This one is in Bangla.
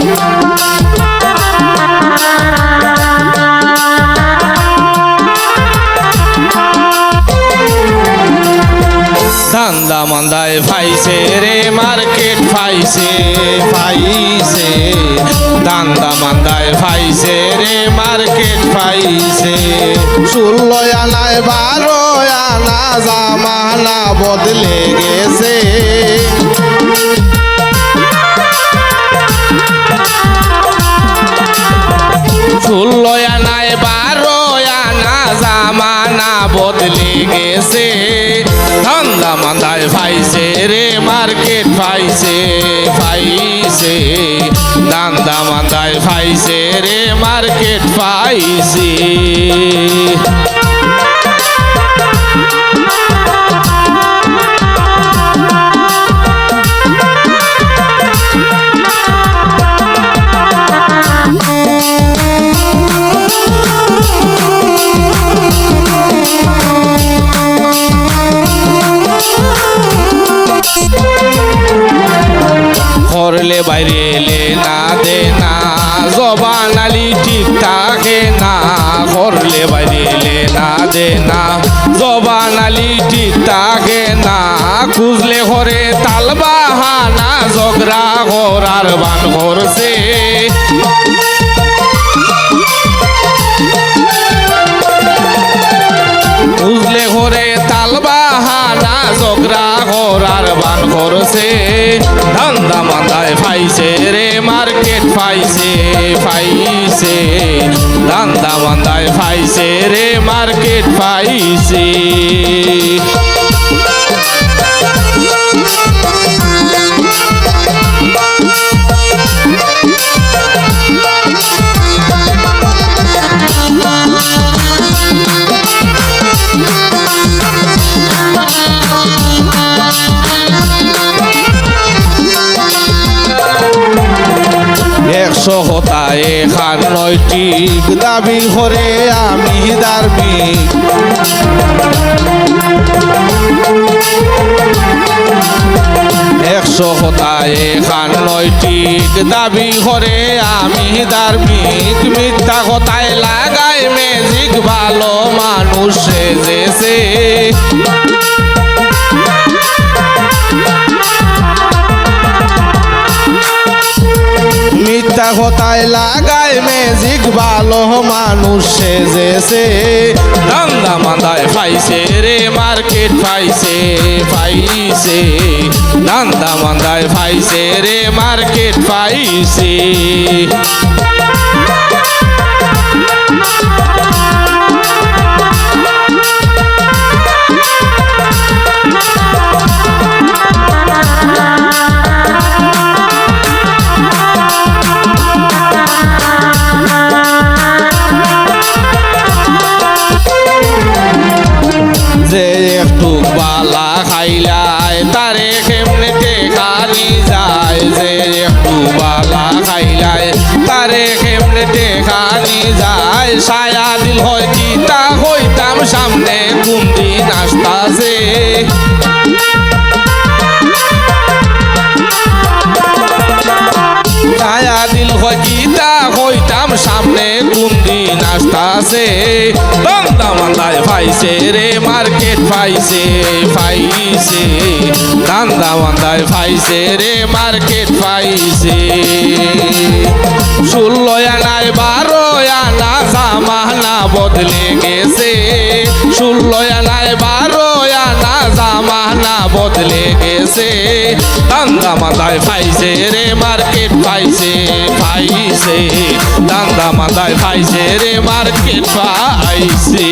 Thank you. ধান্দা মান্দায় ফাইছে রে মার্কেট ফাইছে ফাইছে ধান্দা মান্দায় ফাইছে রে মার্কেট ফাইছে ষোলো আনায় বারো আনা জামানা বদলে গেছে। ষোলো আনায় বারো আনা জামানা বদলে গেছে। ধান্দা মান্দায় ফাইছে রে মার্কেট ফাইছে ফাইছে ধান্দা মান্দায় ফাইছে রে মার্কেট ফাইছে করলে বাইরে এলে না দে না। জবান আলি ঠিক থাকে না। করলে বাইরে এলে না দে না। জবান আলি ঠিক থাকে না। খুঁজলে ঘরে তাল বাহানা ঝগড়া করার বান করছে। বুঝলে ঘরে তাল বাহানা ঝগড়া করার বান করছে। ধান্দা ফাইছে রে মার্কেট পাইছে পাইছে। দান্দা বান্দায় পাইছে রে মার্কেট ফাইছে একশো হতায় খান নৈতিক দাবি করে আমি ধার্মিক একশো হতায় খান নৈতিক দাবি করে আমি ধার্মিক মিথ্যা কথায় লাগাই মেজিক ভালো মানুষ সেজেছে। মিথ্যা কথায় লাগায় মেজিক ভালো মানুষ সেজেছে ধান্দা মান্দায় ফাইছে রে মার্কেট ফাইছে ফাইছে। ধান্দা মান্দায় ফাইছে রে মার্কেট ফাইছে। যায় যে একটু বালা খাইলায় তারে কেমনে টেকানি যায়? সায়া দিল হয় কি তা হইতাম সামনে কোন দিন আসতাছে। ছায়া দিল হকিতা হইতাম সামনে কোন দিন আসতাছে। মান্দায় ফাইছে রে মার্কেট ফাইছে ফাইছে দান্দা মান্দায় ফাইছে রে মার্কেট ফাইছে ষোলো আনায় বারো আনা, জামানা বদলে গেছে। ষোলো জামানা বদলে গেছে। দান্দা মাথায় ফাইছে রে, মার্কেট ফাইছে ফাইছে। দান্দা মাথায় ফাইছে রে, মার্কেট ফাইছে।